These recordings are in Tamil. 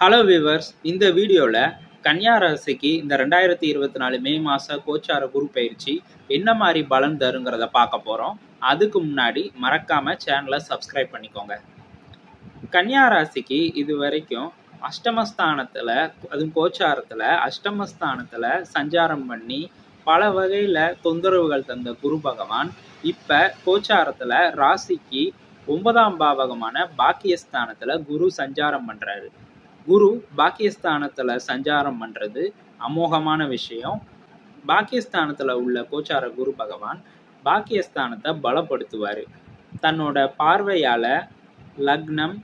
ஹலோ வியூவர்ஸ் இந்த வீடியோவில் கன்னியா ராசிக்கு இந்த ரெண்டாயிரத்தி இருபத்தி நாலு மே மாத கோச்சார குரு பயிற்சி என்ன மாதிரி பலன் தருங்கிறத பார்க்க போகிறோம் அதுக்கு முன்னாடி மறக்காமல் சேனலை சப்ஸ்கிரைப் பண்ணிக்கோங்க. கன்னியா ராசிக்கு இது வரைக்கும் அஷ்டமஸ்தானத்தில் அதுவும் கோச்சாரத்தில் அஷ்டமஸ்தானத்தில் சஞ்சாரம் பண்ணி பல வகையில் தொந்தரவுகள் தந்த குரு பகவான் இப்போ கோச்சாரத்தில் ராசிக்கு ஒன்பதாம் பாவகமான பாக்கியஸ்தானத்தில் குரு சஞ்சாரம் பண்ணுறாரு குரு பாக்கியஸ்தானத்தில் சஞ்சாரம் பண்ணுறது அமோகமான விஷயம். பாக்கியஸ்தானத்தில் உள்ள கோச்சார குரு பகவான் பாக்கியஸ்தானத்தை பலப்படுத்துவார். தன்னோட பார்வையால் லக்னம்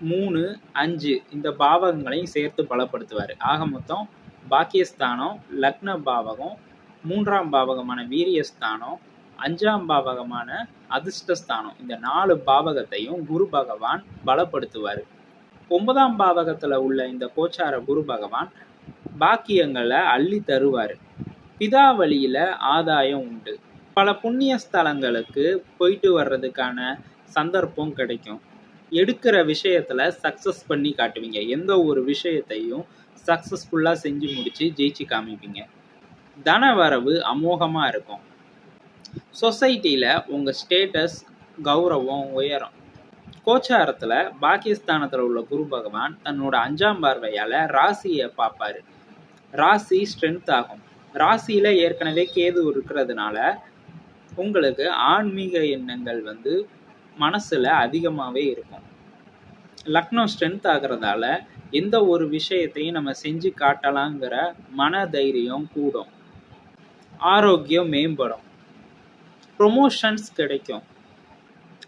மூணு அஞ்சு இந்த பாவகங்களையும் சேர்த்து பலப்படுத்துவார். ஆக மொத்தம் பாக்கியஸ்தானம் லக்ன பாவகம் மூன்றாம் பாவகமான வீரியஸ்தானம் அஞ்சாம் பாவகமான அதிர்ஷ்டஸ்தானம். இந்த நாலு பாவகத்தையும் குரு பகவான் பலப்படுத்துவார். ஒன்பதாம் பாவகத்தில் உள்ள இந்த கோச்சார குரு பகவான் பாக்கியங்களை அள்ளி தருவார். பிதா வழியில் ஆதாயம் உண்டு. பல புண்ணிய ஸ்தலங்களுக்கு போயிட்டு வர்றதுக்கான சந்தர்ப்பம் கிடைக்கும். எடுக்கிற விஷயத்துல சக்ஸஸ் பண்ணி காட்டுவீங்க. எந்த ஒரு விஷயத்தையும் சக்ஸஸ்ஃபுல்லாக செஞ்சு முடிச்சு ஜெயிச்சு காமிப்பீங்க. தன வரவு அமோகமாக இருக்கும். சொசைட்டியில் உங்கள் ஸ்டேட்டஸ் கௌரவம் உயரும். கோச்சாரத்தில் பாகிஸ்தானத்தில் உள்ள குரு பகவான் தன்னோட அஞ்சாம் பார்வையால் ராசியை பார்ப்பாரு. ராசி ஸ்ட்ரென்த் ஆகும். ராசியில் ஏற்கனவே கேது இருக்கிறதுனால உங்களுக்கு ஆன்மீக எண்ணங்கள் வந்து மனசில் அதிகமாகவே இருக்கும். லக்னோ ஸ்ட்ரென்த் ஆகிறதால எந்த ஒரு விஷயத்தையும் நம்ம செஞ்சு காட்டலாங்கிற மன தைரியம் கூடும். ஆரோக்கியம் மேம்படும். ப்ரொமோஷன்ஸ் கிடைக்கும்.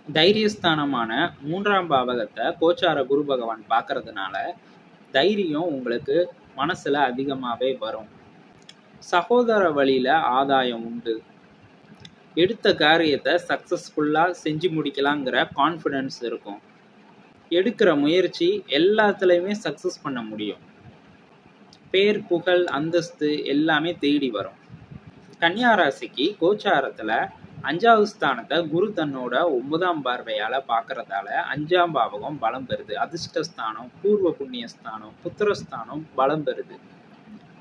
தைரியஸ்தானமான மூன்றாம் பாவகத்தை கோச்சார குரு பகவான் பார்க்கறதுனால தைரியம் உங்களுக்கு மனசில் அதிகமாகவே வரும். சகோதர வழியில் ஆதாயம் உண்டு. எடுத்த காரியத்தை சக்ஸஸ்ஃபுல்லாக செஞ்சு முடிக்கலாங்கிற கான்ஃபிடென்ஸ் இருக்கும். எடுக்கிற முயற்சி எல்லாத்துலேயுமே சக்ஸஸ் பண்ண முடியும். பேர் புகழ் அந்தஸ்து எல்லாமே தேடி வரும். கன்னியாராசிக்கு கோச்சாரத்தில் அஞ்சாவது ஸ்தானத்தை குரு தன்னோட ஒன்பதாம் பார்வையால் பார்க்கறதால அஞ்சாம் பாவகம் பலம் பெறுது. அதிர்ஷ்டஸ்தானம் பூர்வ புண்ணியஸ்தானம் புத்திரஸ்தானம் பலம் பெறுது.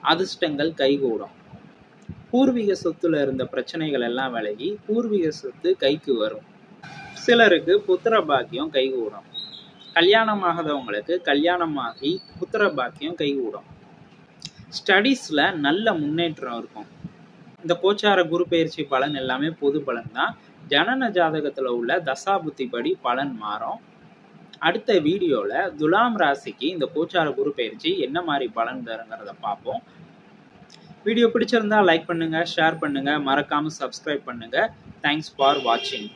அதிர்ஷ்டங்கள் கைகூடும். பூர்வீக சொத்துல இருந்த பிரச்சனைகள் எல்லாம் விலகி பூர்வீக சொத்து கைக்கு வரும். சிலருக்கு புத்திர பாக்கியம் கைகூடும். கல்யாணம் ஆகாதவங்களுக்கு கல்யாணமாகி புத்திர பாக்கியம் கைகூடும். ஸ்டடீஸில் நல்ல முன்னேற்றம் இருக்கும். இந்த கோச்சார குரு பயிற்சி பலன் எல்லாமே பொது பலன் தான் ஜனன ஜாதகத்தில் உள்ள தசாபுத்தி படி பலன் மாறும். அடுத்த வீடியோவில் துலாம் ராசிக்கு இந்த கோச்சார குரு பயிற்சி என்ன மாதிரி பலன் தருங்கிறத பார்ப்போம். வீடியோ பிடிச்சிருந்தா லைக் பண்ணுங்கள் ஷேர் பண்ணுங்கள் மறக்காமல் சப்ஸ்கிரைப் பண்ணுங்கள் தேங்க்ஸ் ஃபார் வாட்சிங்